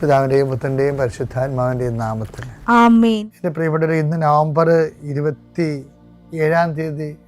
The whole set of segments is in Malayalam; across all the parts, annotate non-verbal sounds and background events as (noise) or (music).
പിതാവിന്റെയും പുത്രന്റെയും പരിശുദ്ധാത്മാവിന്റെയും നാമത്തിൽ. എന്റെ പ്രിയപ്പെട്ടവർ ഇന്ന് നവംബർ ഇരുപത്തി ഏഴാം തീയതി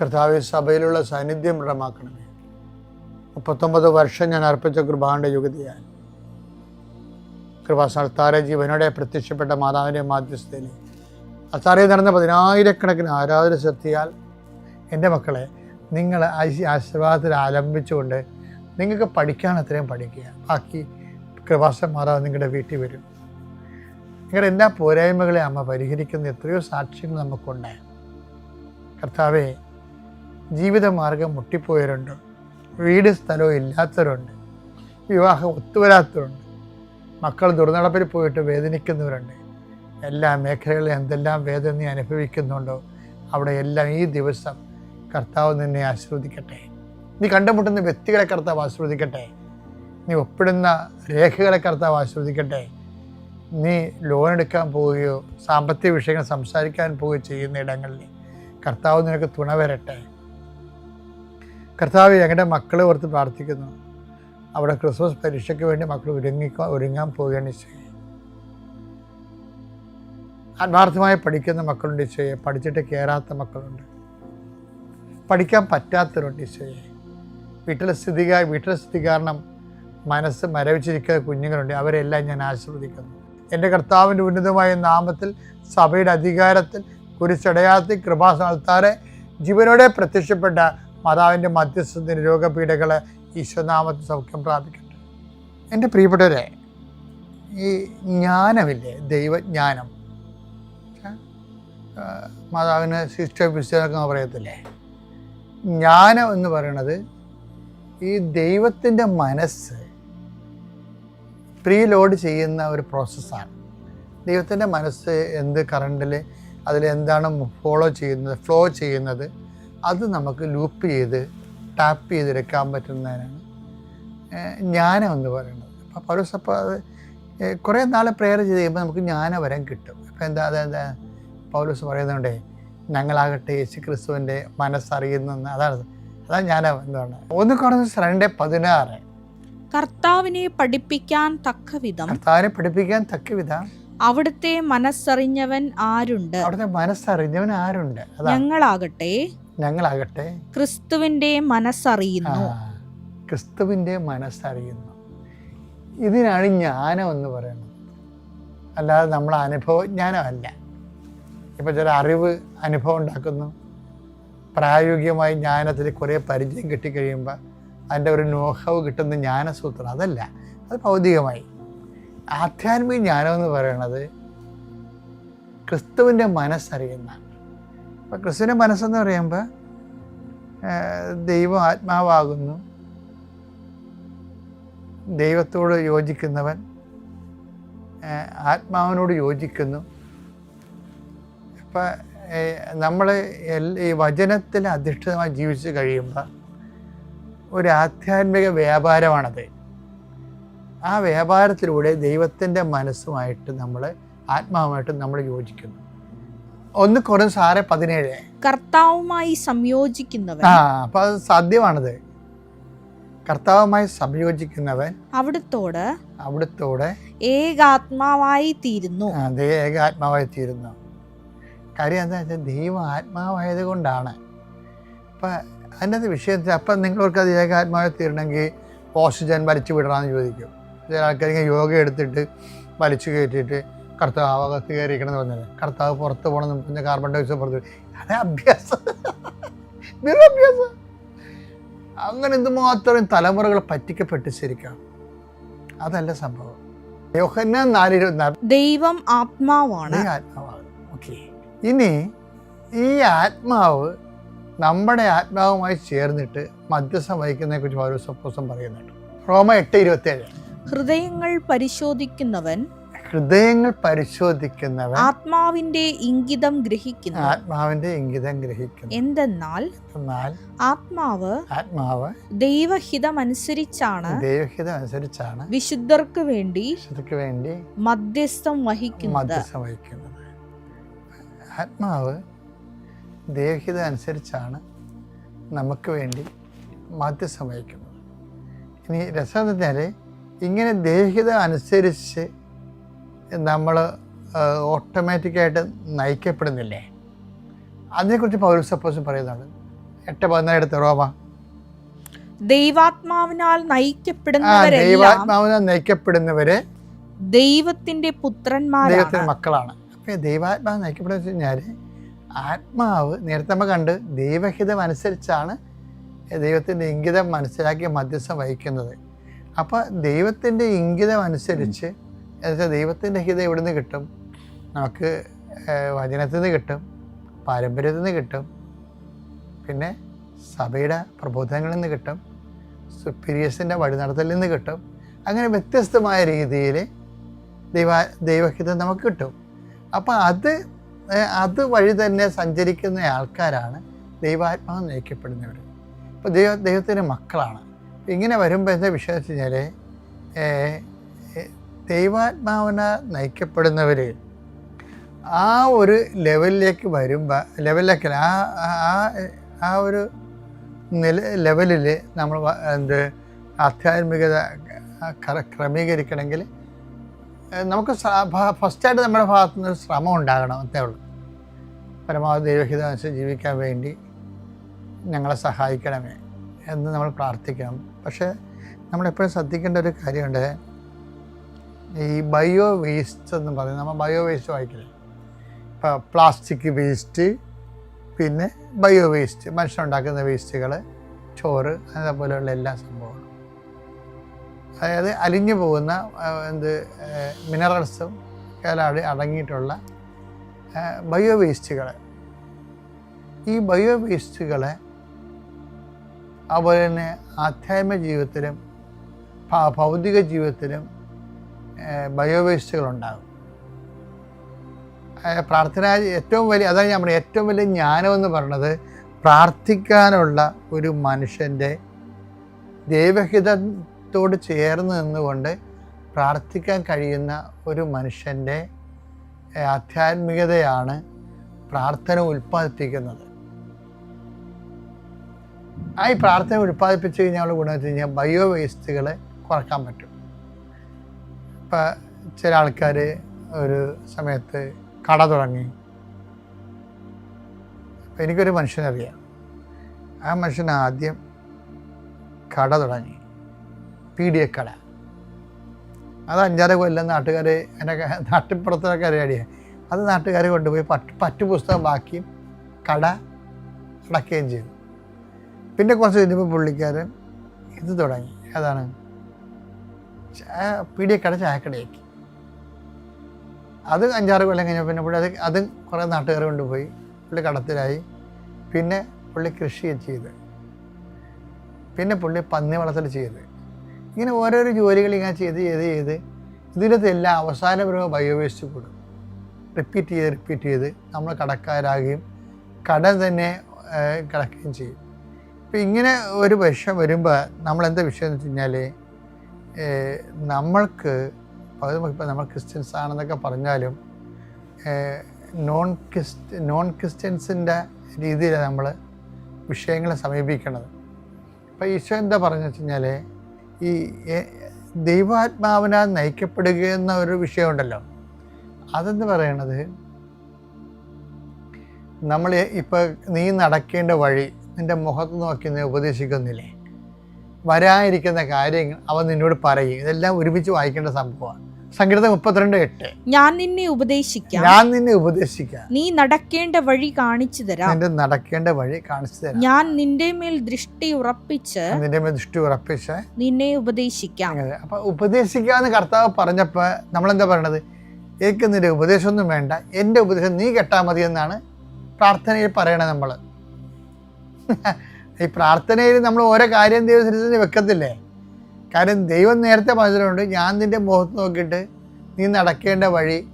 കർത്താവെ സഭയിലുള്ള സാന്നിധ്യം ദൃഢമാക്കണമേ. മുപ്പത്തൊമ്പത് വർഷം ഞാൻ അർപ്പിച്ച കൃപാന്റെ യുഗതിയാൽ കൃപാസ്ഥാരെ ജീവനോടെ പ്രത്യക്ഷപ്പെട്ട മാതാവിന്റെ മാധ്യസ്ഥയിൽ അത്താറയിൽ നടന്ന പതിനായിരക്കണക്കിന് ആരാധന ശക്തിയാൽ എന്റെ മക്കളെ നിങ്ങൾ ആശീർവാദത്തിൽ ആലംബിച്ചുകൊണ്ട് നിങ്ങൾക്ക് പഠിക്കാൻ അത്രയും പഠിക്കുക. ബാക്കി കൃപാസ മാതാവ് നിങ്ങളുടെ വീട്ടിൽ വരും. നിങ്ങളുടെ എല്ലാ പോരായ്മകളെ അമ്മ പരിഹരിക്കുന്ന എത്രയോ സാക്ഷ്യങ്ങൾ നമുക്കുണ്ട്. കർത്താവെ ജീവിതമാർഗം മുട്ടിപ്പോയവരുണ്ട്. വീട് സ്ഥലവും ഇല്ലാത്തവരുണ്ട്. വിവാഹം ഒത്തുവരാത്തവരുണ്ട്. മക്കൾ ദുർനടപ്പിൽ പോയിട്ട് വേദനിക്കുന്നവരുണ്ട്. എല്ലാ മേഖലകളിലും എന്തെല്ലാം വേദന നീ അനുഭവിക്കുന്നുണ്ടോ അവിടെ എല്ലാം ഈ ദിവസം കർത്താവ് നിന്നെ ആസ്വദിക്കട്ടെ നീ കണ്ടുമുട്ടുന്ന വ്യക്തികളെ കർത്താവ് ആസ്വദിക്കട്ടെ നീ ഒപ്പിടുന്ന രേഖകളെ കർത്താവ് ആസ്വദിക്കട്ടെ നീ ലോൺ എടുക്കാൻ പോവുകയോ സാമ്പത്തിക വിഷയങ്ങൾ സംസാരിക്കാൻ പോവുകയോ ചെയ്യുന്ന ഇടങ്ങളിൽ കർത്താവ് നിനക്ക് തുണ വരട്ടെ. കർത്താവ് ഞങ്ങളുടെ മക്കളെ ഓർത്ത് പ്രാർത്ഥിക്കുന്നു. അവിടെ ക്രിസ്മസ് പരീക്ഷയ്ക്ക് വേണ്ടി മക്കൾ ഒരുങ്ങിക്കാൻ ഒരുങ്ങാൻ പോവുകയാണ് ഈശോയെ. ആത്മാർത്ഥമായി പഠിക്കുന്ന മക്കളുണ്ട് ഈശോയെ. പഠിച്ചിട്ട് കയറാത്ത മക്കളുണ്ട്. പഠിക്കാൻ പറ്റാത്തവരുണ്ട് ഈശോയെ. വീട്ടിലെ സ്ഥിതി വീട്ടിലെ സ്ഥിതി കാരണം മനസ്സ് മരവിച്ചിരിക്കുന്ന കുഞ്ഞുങ്ങളുണ്ട്. അവരെല്ലാം ഞാൻ ആശീർവദിക്കുന്നു. എന്റെ കർത്താവിന്റെ ഉന്നതമായ നാമത്തിൽ സഭയുടെ അധികാരത്തിൽ കുരിശടയാത്തി കൃപാസ്ഥാനത്താറെ ജീവനോടെ പ്രത്യക്ഷപ്പെട്ട മാതാവിന്റെ മധ്യസ്ഥത്തിന് രോഗപീഠകൾ ഈശ്വനാമത്തിൽ സൗഖ്യം പ്രാപിക്കട്ടെ. എന്റെ പ്രിയപ്പെട്ടവരെ ഈ ജ്ഞാനമില്ലേ ദൈവജ്ഞാനം? മാതാവിന് സിസ്റ്റർ വിശ്വനൊക്കെ പറയത്തില്ലേ? ജ്ഞാനം എന്ന് പറയുന്നത് ഈ ദൈവത്തിന്റെ മനസ്സ് പ്രീ ലോഡ് ചെയ്യുന്ന ഒരു പ്രോസസ്സാണ് ദൈവത്തിന്റെ മനസ്സ് എന്ത് കറണ്ടിൽ അതിൽ എന്താണ് ഫോളോ ചെയ്യുന്നത് ഫ്ലോ ചെയ്യുന്നത്? അത് നമുക്ക് ലൂപ്പ് ചെയ്ത് ടാപ്പ് ചെയ്തെടുക്കാൻ പറ്റുന്നതിനാണ്. ജ്ഞാനം എന്ന് പറയുന്നത്. അപ്പോൾ പൗലോസ് അപ്പോൾ അത് കുറേ നാൾ പ്രെയർ ചെയ്ത് കഴിയുമ്പോൾ നമുക്ക് ജ്ഞാനവരം കിട്ടും. അപ്പോൾ എന്താ അതെന്താ പൗലോസ് പറയുന്നുണ്ടേ ഞങ്ങളാകട്ടെ യേശു ക്രിസ്തുവിന്റെ മനസ്സറിയുന്നെന്ന്. അതാണ് അതാണ് ജ്ഞാനം എന്താണ് ഒന്ന് കുറച്ച് രണ്ട് പതിനാറ്. കർത്താവിനെ പഠിപ്പിക്കാൻ തക്കവിധം. കർത്താവിനെ പഠിപ്പിക്കാൻ തക്ക വിധം അവിടുത്തെ മനസ്സറിഞ്ഞവൻ ആരുണ്ട്? അവിടുത്തെ മനസ്സറിഞ്ഞവൻ ആരുണ്ട്? ഞങ്ങളാകട്ടെ ഞങ്ങളാകട്ടെ. ക്രിസ്തുവിന്റെ മനസ്സറിയുന്നു. ക്രിസ്തുവിന്റെ മനസ്സറിയുന്നു. ഇതിനാണ് ജ്ഞാനം എന്ന് പറയുന്നത്. അല്ലാതെ നമ്മൾ അനുഭവജ്ഞാനമല്ല. ഇപ്പം ചില അറിവ് അനുഭവം ഉണ്ടാക്കുന്നു. പ്രായോഗികമായി ജ്ഞാനത്തിൽ കുറേ പരിചയം കിട്ടിക്കഴിയുമ്പോൾ അതിന്റെ ഒരു നോഹവ് കിട്ടുന്ന ജ്ഞാനസൂത്രം അതല്ല. അത് ഭൗതികമായി. ആധ്യാത്മിക ജ്ഞാനം എന്ന് പറയുന്നത് ക്രിസ്തുവിന്റെ മനസ്സറിയുന്നതാണ്. അപ്പം ക്രിസ്തുവിന്റെ മനസ്സെന്ന് പറയുമ്പോൾ ദൈവം ആത്മാവാകുന്നു. ദൈവത്തോട് യോജിക്കുന്നവൻ ആത്മാവിനോട് യോജിക്കുന്നു. ഇപ്പം നമ്മൾ ഈ വചനത്തിൽ അധിഷ്ഠിതമായി ജീവിച്ച് കഴിയുമ്പോൾ ഒരു ആധ്യാത്മിക വ്യാപാരമാണത്. ആ വ്യാപാരത്തിലൂടെ ദൈവത്തിന്റെ മനസ്സുമായിട്ട് നമ്മൾ ആത്മാവുമായിട്ട് നമ്മൾ യോജിക്കുന്നു. ഒന്ന് കൊറേ സാറെ പതിനേഴ്. കർത്താവുമായി സംയോജിക്കുന്നവൻ. ആ അപ്പൊ അത് സാധ്യമാണത്. കർത്താവുമായി സംയോജിക്കുന്നവൻ അവിടുത്തോട് അവിടുത്തോടെ ഏകാത്മാവായി തീരുന്നു. അതെ ഏകാത്മാവായി തീരുന്നു. കാര്യം എന്താ വെച്ചാൽ ദൈവം ആത്മാവായത് കൊണ്ടാണ്. അപ്പം അതിന്റെ വിഷയത്തിൽ അപ്പം നിങ്ങൾക്ക് അത് ഏകാത്മാവായി തീരണമെങ്കിൽ ഓക്സിജൻ വലിച്ചു വിടണമെന്ന് ചോദിക്കും. ചില ആൾക്കാർ യോഗ എടുത്തിട്ട് വലിച്ചു കയറ്റിയിട്ട് കർത്താവ് അകത്ത് കയറിയിരിക്കണം എന്ന് പറഞ്ഞത് കർത്താവ് പുറത്ത് പോകണം എന്ന് പറഞ്ഞ് കാർബൺ ഡൈ ഓക്സൈഡ് പുറത്ത് അതെ അഭ്യാസം. അഭ്യാസം അങ്ങനെ എന്തുമാത്രം തലമുറകൾ പറ്റിക്കപ്പെട്ട് ശരിക്കാണ്. അതല്ല സംഭവം. ദൈവം ആത്മാവാണ്. ആത്മാവാണ്. ഓക്കെ ഇനി ഈ ആത്മാവ് നമ്മുടെ ആത്മാവുമായി ചേർന്നിട്ട് മധ്യസ്ഥം വഹിക്കുന്നതിനെ കുറിച്ച് ഓരോ സപ്പോസം പറയുന്നുണ്ട്. റോമ എട്ട് ഇരുപത്തി ഹൃദയങ്ങൾ പരിശോധിക്കുന്നവൻ ഹൃദയങ്ങൾ പരിശോധിക്കുന്നവൻ ആത്മാവിന്റെ ഇംഗിതം ഗ്രഹിക്കുന്നു. ആത്മാവിന്റെ ഇംഗിതം ഗ്രഹിക്കുന്നു. എന്തെന്നാൽ ആത്മാവ് ആത്മാവ് ദൈവഹിതമനുസരിച്ചാണ് ദൈവഹിതം അനുസരിച്ചാണ് വിശുദ്ധർക്ക് വേണ്ടി വിശുദ്ധർക്ക് വേണ്ടി മധ്യസ്ഥം വഹിക്കുന്നു മധ്യസ്ഥം വഹിക്കുന്നത്. ആത്മാവ് ദൈവഹിതം അനുസരിച്ചാണ് നമുക്ക് വേണ്ടി മധ്യസ്ഥം വഹിക്കുന്നത്. ഇനി രസം എന്ന് വെച്ചാൽ ഇങ്ങനെ ദേഹിത അനുസരിച്ച് നമ്മൾ ഓട്ടോമാറ്റിക്കായിട്ട് നയിക്കപ്പെടുന്നില്ലേ? അതിനെക്കുറിച്ച് പൗരസപ്പോസും പറയുന്നുണ്ട്. എട്ട് പതിനായിരത്തി റോമ? ദൈവാത്മാവിനാൽ ആ നയിക്കപ്പെടുന്നവരെല്ലാം ദൈവാത്മാവിനെ നയിക്കപ്പെടുന്നവരെ ദൈവത്തിന്റെ പുത്രന്മാർ ദൈവത്തിന്റെ മക്കളാണ്. അപ്പോൾ ദൈവാത്മാവ് നയിക്കപ്പെടുന്ന വെച്ച് കഴിഞ്ഞാൽ ആത്മാവ് നേരത്തെ നമ്മൾ കണ്ട് ദൈവഹിതം അനുസരിച്ചാണ് ദൈവത്തിന്റെ ഇംഗിതം മനസ്സിലാക്കി മധ്യസ്ഥം വഹിക്കുന്നത്. അപ്പോൾ ദൈവത്തിന്റെ ഇംഗിതം അനുസരിച്ച് എന്നുവെച്ചാൽ ദൈവത്തിന്റെ ഹിത എവിടെ നിന്ന് കിട്ടും? നമുക്ക് വചനത്തിൽ നിന്ന് കിട്ടും പാരമ്പര്യത്തിൽ നിന്ന് കിട്ടും പിന്നെ സഭയുടെ പ്രബോധനങ്ങളിൽ നിന്ന് കിട്ടും സുപ്പീരിയേഴ്സിന്റെ വഴിനടത്തലിൽ നിന്ന് കിട്ടും. അങ്ങനെ വ്യത്യസ്തമായ രീതിയിൽ ദൈവ ദൈവഹിതം നമുക്ക് കിട്ടും. അപ്പോൾ അത് അത് വഴി തന്നെ സഞ്ചരിക്കുന്ന ആൾക്കാരാണ് ദൈവാത്മാവ് നയിക്കപ്പെടുന്നവർ ഇപ്പോൾ ദൈവ ദൈവത്തിന്റെ മക്കളാണ്. ഇങ്ങനെ വരുമ്പോൾ എന്താ വിശ്വസിച്ച് കഴിഞ്ഞാൽ ദൈവാത്മാവിന നയിക്കപ്പെടുന്നവർ ആ ഒരു ലെവലിലേക്ക് വരുമ്പോൾ ലെവലിലേക്ക് ആ ആ ഒരു നില ലെവലിൽ നമ്മൾ എന്ത് ആധ്യാത്മികത ക്രമീകരിക്കണമെങ്കിൽ നമുക്ക് ഫസ്റ്റായിട്ട് നമ്മുടെ ഭാഗത്തു നിന്ന് ശ്രമം ഉണ്ടാകണം അതേ ഉള്ളൂ. പരമാവധി ദൈവഹിതം ജീവിക്കാൻ വേണ്ടി ഞങ്ങളെ സഹായിക്കണമേ എന്ന് നമ്മൾ പ്രാർത്ഥിക്കണം. പക്ഷേ നമ്മളെപ്പോഴും ശ്രദ്ധിക്കേണ്ട ഒരു കാര്യമുണ്ട്. ഈ ബയോ വേസ്റ്റ് എന്ന് പറയുന്നത് നമ്മൾ ബയോ വേസ്റ്റ് വായിക്കില്ല? ഇപ്പോൾ പ്ലാസ്റ്റിക് വേസ്റ്റ് പിന്നെ ബയോ വേസ്റ്റ് മനുഷ്യനുണ്ടാക്കുന്ന വേസ്റ്റുകൾ ചോറ് അതേപോലെയുള്ള എല്ലാ സംഭവങ്ങളും. അതായത് അലിഞ്ഞു പോകുന്ന എന്ത് മിനറൽസും കേരളം അടങ്ങിയിട്ടുള്ള ബയോ വേസ്റ്റുകൾ ഈ ബയോ വേസ്റ്റുകളെ അതുപോലെ തന്നെ ആധ്യാത്മിക ജീവിതത്തിലും ഭൗതിക ജീവിതത്തിലും ബയോ വേസ്റ്റുകൾ ഉണ്ടാകും പ്രാർത്ഥന ഏറ്റവും വലിയ അതായത് നമ്മുടെ ഏറ്റവും വലിയ ജ്ഞാനം എന്ന് പറയുന്നത് പ്രാർത്ഥിക്കാനുള്ള ഒരു മനുഷ്യന്റെ ദൈവഹിതത്തോട് ചേർന്ന് നിന്നുകൊണ്ട് പ്രാർത്ഥിക്കാൻ കഴിയുന്ന ഒരു മനുഷ്യന്റെ ആധ്യാത്മികതയാണ് പ്രാർത്ഥന ഉൽപ്പാദിപ്പിക്കുന്നത്. ആ ഈ പ്രാർത്ഥന ഉൽപ്പാദിപ്പിച്ച് കഴിഞ്ഞാൽ ഗുണം വെച്ച് കഴിഞ്ഞാൽ ബയോ വേസ്റ്റുകൾ കുറയ്ക്കാൻ പറ്റും. ഇപ്പം ചില ആൾക്കാർ ഒരു സമയത്ത് കട തുടങ്ങി. അപ്പം എനിക്കൊരു മനുഷ്യനറിയാം. ആ മനുഷ്യൻ ആദ്യം കട തുടങ്ങി. പി ഡി എ കട അത് അഞ്ചാറ് കൊല്ലം നാട്ടുകാർ എന്റെ (laughs) നാട്ടിൻപുറത്തൊക്കെ അറിയാടിയെ അത് നാട്ടുകാർ കൊണ്ടുപോയി പറ്റ് പറ്റു പുസ്തകം ബാക്കിയും കട അടക്കുകയും ചെയ്തു. പിന്നെ കുറച്ച് കഴിഞ്ഞപ്പോൾ പുള്ളിക്കാരൻ ഇത് തുടങ്ങി. അതാണ് പീഡിയക്കട ചായക്കടയാക്കി അത് അഞ്ചാറ് കൊല്ലം കഴിഞ്ഞപ്പോൾ പിന്നെ പുള്ളി അത് അത് കുറേ നാട്ടുകാർ കൊണ്ടുപോയി. പുള്ളി കടത്തിലായി. പിന്നെ പുള്ളി കൃഷി ചെയ്ത്. പിന്നെ പുള്ളി പന്നി വളർത്തൽ ചെയ്ത്. ഇങ്ങനെ ഓരോരോ ജോലികൾ ഇങ്ങനെ ചെയ്ത് ചെയ്ത് ചെയ്ത്. ഇതിലത്തെ എല്ലാം അവസാനം വരുമ്പോൾ ബയോവേസ്റ്റ് കൂടും. റിപ്പീറ്റ് ചെയ്ത് റിപ്പീറ്റ് ചെയ്ത് നമ്മൾ കടക്കാരാകുകയും കട തന്നെ കിടക്കുകയും ചെയ്യും. ഇപ്പം ഇങ്ങനെ ഒരു വിഷം വരുമ്പോൾ നമ്മളെന്താ വിഷയം എന്ന് വെച്ച് കഴിഞ്ഞാൽ നമ്മൾക്ക് ഇപ്പോൾ നമ്മൾ ക്രിസ്ത്യൻസ് ആണെന്നൊക്കെ പറഞ്ഞാലും നോൺ ക്രിസ്റ്റ് നോൺ ക്രിസ്ത്യൻസിന്റെ രീതിയിലാണ് നമ്മൾ വിഷയങ്ങളെ സമീപിക്കുന്നത് അപ്പോൾ ഈശോ എന്താ പറഞ്ഞു വെച്ച് കഴിഞ്ഞാൽ ഈ ദൈവാത്മാവിനാൽ നയിക്കപ്പെടുക എന്ന ഒരു വിഷയമുണ്ടല്ലോ അതെന്ന് പറയണത്? നമ്മൾ ഇപ്പോൾ നീ നടക്കേണ്ട വഴി നിന്റെ മുഖത്ത് നോക്കി നീ ഉപദേശിക്കുന്നില്ലേ? വരാനിരിക്കുന്ന കാര്യങ്ങൾ അവൻ നിന്നോട് പറയും. ഇതെല്ലാം ഒരുമിച്ച് വായിക്കേണ്ട സംഭവമാണ്. സംഗീതം മുപ്പത്തിരണ്ട് എട്ട്. ഞാൻ നിന്നെ ഉപദേശിക്കാം. ഞാൻ നിന്നെ ഉപദേശിക്കാം. നീ നടക്കേണ്ട വഴി കാണിച്ചു തരാം. നിന്റെ നടക്കേണ്ട വഴി കാണിച്ചു തരാം. ഞാൻ നിന്റെ മേൽ ദൃഷ്ടി ഉറപ്പിച്ച് നിന്റെ മേൽ ദൃഷ്ടി ഉറപ്പിച്ച് നിന്നെ ഉപദേശിക്കാം. അപ്പൊ ഉപദേശിക്കാന്ന് കർത്താവ് പറഞ്ഞപ്പോ നമ്മളെന്താ പറയണത്? എനിക്ക് നിന്റെ ഉപദേശമൊന്നും വേണ്ട. എന്റെ ഉപദേശം നീ കെട്ടാ മതി എന്നാണ് പ്രാർത്ഥനയിൽ പറയണത് നമ്മൾ ഈ പ്രാർത്ഥനയിൽ നമ്മൾ ഓരോ കാര്യം ദൈവത്തിന് വെക്കത്തില്ലേ? കാര്യം ദൈവം നേരത്തെ പറഞ്ഞിട്ടുണ്ട് ഞാൻ നിന്റെ മുഖത്ത് നോക്കിയിട്ട് നീ നടക്കേണ്ട വഴി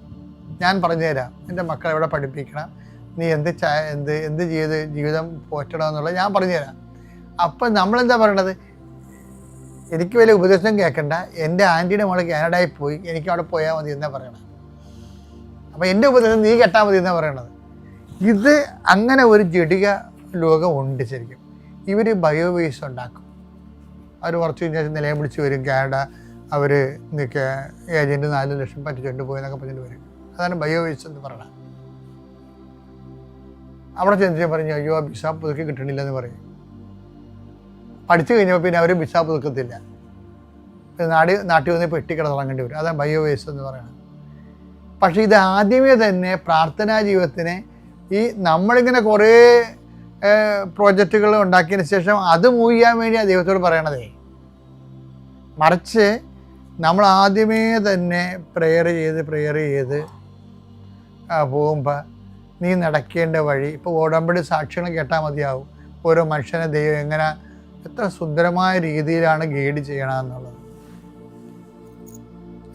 ഞാൻ പറഞ്ഞുതരാം. എന്റെ മക്കളെ എവിടെ പഠിപ്പിക്കണം. നീ എന്ത് എന്ത് എന്ത് ചെയ്ത് ജീവിതം പോറ്റണം എന്നുള്ളത് ഞാൻ പറഞ്ഞുതരാം. അപ്പം നമ്മളെന്താ പറയണത്? എനിക്ക് വലിയ ഉപദേശം കേൾക്കണ്ട. എന്റെ ആന്റിയുടെ മോൾ കാനഡയിൽ പോയി. എനിക്ക് അവിടെ പോയാൽ മതി എന്നാ പറയണത്. അപ്പം എന്റെ ഉപദേശം നീ കെട്ടാൽ മതി എന്നാ പറയണത്. ഇത് അങ്ങനെ ഒരു ജടിക ലോകമുണ്ട് ശരിക്കും. ഇവർ ബയോവേസ് ഉണ്ടാക്കും. അവർ കുറച്ച് കഴിഞ്ഞാൽ നിലയം പിടിച്ച് വരും കാനഡ അവർ നിൽക്കുക ഏജന്റ് നാല് ലക്ഷം പറ്റിച്ചുകൊണ്ട് പോയി പോയെന്നൊക്കെ പറഞ്ഞിട്ട് വരും. അതാണ് ബയോവേസ് എന്ന് പറയുന്നത്. അവിടെ ചെന്ന് പറഞ്ഞു അയ്യോ വിസ പുതുക്കി കിട്ടണില്ല എന്ന് പറയും. പഠിച്ചു കഴിഞ്ഞപ്പോൾ പിന്നെ അവർ വിസ പുതുക്കത്തില്ല. നാട് നാടി നാട്ടിൽ വന്ന് പെട്ടിക്കട തുടങ്ങേണ്ടി വരും. അതാണ് ബയോവേസ് എന്ന് പറയുന്നത്. പക്ഷേ ഇത് ആദ്യമേ തന്നെ പ്രാർത്ഥനാ ജീവിതത്തിന് ഈ നമ്മളിങ്ങനെ കുറേ പ്രോജക്റ്റുകൾ ഉണ്ടാക്കിയതിന് ശേഷം അത് മൂവ് ചെയ്യാൻ വേണ്ടിയാണ് ദൈവത്തോട് പറയണതേ. മറിച്ച് നമ്മൾ ആദ്യമേ തന്നെ പ്രെയർ ചെയ്ത് പ്രെയർ ചെയ്ത് പോകുമ്പോൾ നീ നടക്കേണ്ട വഴി ഇപ്പോൾ ഓടമ്പടി സാക്ഷികൾ കേട്ടാൽ മതിയാവും. ഓരോ മനുഷ്യനെ ദൈവം എങ്ങനെ എത്ര സുന്ദരമായ രീതിയിലാണ് ഗൈഡ് ചെയ്യണമെന്നുള്ളത്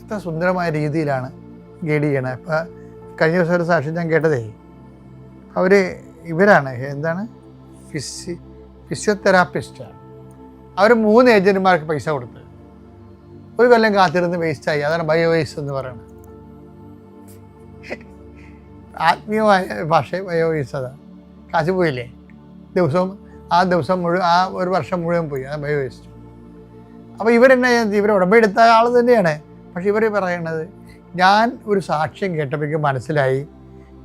എത്ര സുന്ദരമായ രീതിയിലാണ് ഗൈഡ് ചെയ്യണത് ഇപ്പം കഴിഞ്ഞ ദിവസം ഒരു സാക്ഷി ഞാൻ കേട്ടതേ. അവർ ഇവരാണ് എന്താണ്? ഫിസി ഫിസിയോതെറാപ്പിസ്റ്റാണ് അവർ മൂന്ന് ഏജന്റുമാർക്ക് പൈസ കൊടുത്ത് ഒരു കൊല്ലം കാത്തിരുന്ന് വേസ്റ്റായി അതാണ് ബയോ വേസ്റ്റ് എന്ന് പറയുന്നത്. ആത്മീയമായ ഭാഷ ബയോ വേസ്റ്റ് അതാ. കാശ് പോയില്ലേ? ദിവസവും ആ ദിവസം മുഴുവൻ ആ ഒരു വർഷം മുഴുവൻ പോയി. അത് ബയോ വേസ്റ്റ് അപ്പോൾ ഇവരെന്നെ ഇവർ ഉടമ്പെടുത്ത ആൾ തന്നെയാണ്. പക്ഷെ ഇവർ പറയണത് ഞാൻ ഒരു സാക്ഷ്യം കേട്ടപ്പോഴേക്കും മനസ്സിലായി.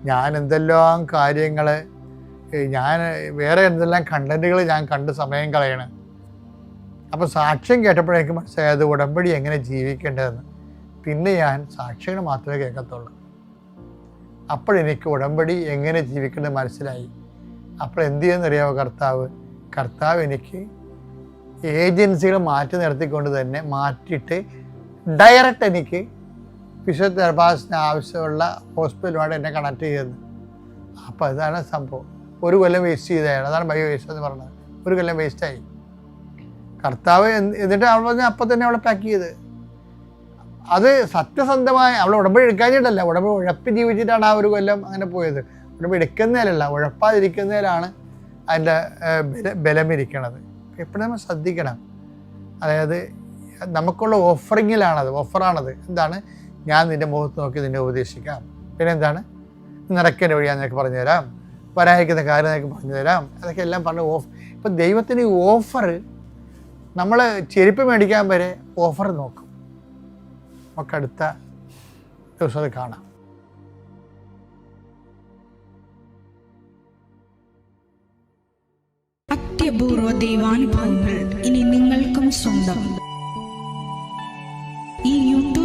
ഞാൻ എന്തെല്ലാം കാര്യങ്ങൾ ഞാൻ വേറെ എന്തെല്ലാം കണ്ടന്റുകൾ ഞാൻ കണ്ട് സമയം കളയണം. അപ്പോൾ സാക്ഷ്യം കേട്ടപ്പോഴേക്കും മനസ്സിലായത് ഉടമ്പടി എങ്ങനെ ജീവിക്കേണ്ടതെന്ന്. പിന്നെ ഞാൻ സാക്ഷികൾ മാത്രമേ കേൾക്കത്തുള്ളൂ. അപ്പോഴെനിക്ക് ഉടമ്പടി എങ്ങനെ ജീവിക്കേണ്ടത് മനസ്സിലായി. അപ്പോൾ എന്ത് ചെയ്യുന്നറിയാമോ കർത്താവ്? കർത്താവ് എനിക്ക് ഏജൻസികൾ മാറ്റി നിർത്തിക്കൊണ്ട് തന്നെ മാറ്റിയിട്ട് ഡയറക്റ്റ് എനിക്ക് ഫിസിയോതെറാപ്പിസ്റ്റിന് ആവശ്യമുള്ള ഹോസ്പിറ്റലുമായിട്ട് എന്നെ കണക്ട് ചെയ്തത് അപ്പോൾ അതാണ് സംഭവം. ഒരു കൊല്ലം വേസ്റ്റ് ചെയ്തതാണ് അതാണ് ബയോ വേസ്റ്റ് എന്ന് പറഞ്ഞത്. ഒരു കൊല്ലം വേസ്റ്റായി കർത്താവ് എന്നിട്ട് അവൾ പറഞ്ഞ അപ്പം തന്നെ അവളെ പാക്ക് ചെയ്ത്. അത് സത്യസന്ധമായ അവൾ ഉടമ്പ് എടുക്കാഞ്ഞിട്ടല്ല ഉടമ്പ് ഉഴപ്പി ജീവിച്ചിട്ടാണ് ആ ഒരു കൊല്ലം അങ്ങനെ പോയത്. ഉടമ്പ് എടുക്കുന്നതിലല്ല ഉഴപ്പാതിരിക്കുന്നതിലാണ് അതിന്റെ ബല ബലമിരിക്കണത്. എപ്പോഴും നമ്മൾ ശ്രദ്ധിക്കണം. അതായത് നമുക്കുള്ള ഓഫറിങ്ങിലാണത് ഓഫറാണത്. എന്താണ്? ഞാൻ നിന്റെ മുഖത്ത് നോക്കി നിന്നെ ഉപദേശിക്കാം. പിന്നെ എന്താണ് നിറയ്ക്കേണ്ട വഴി ഞാൻ നിനക്ക് പറഞ്ഞു തരാം വരാതിരിക്കുന്ന കാര്യം നിനക്ക് പറഞ്ഞു തരാം അതൊക്കെ എല്ലാം പറഞ്ഞ് ഓഫ് ഇപ്പം ദൈവത്തിന് ഓഫർ നമ്മൾ ചെരുപ്പ് മേടിക്കാൻ വരെ ഓഫർ നോക്കും. നമുക്ക് അടുത്ത ദിവസം അത് കാണാം. അത്യപൂർവ ദൈവാനുഭവങ്ങൾ ഇനി നിങ്ങൾക്കും സ്വന്തം. ഈ യൂട്യൂബ്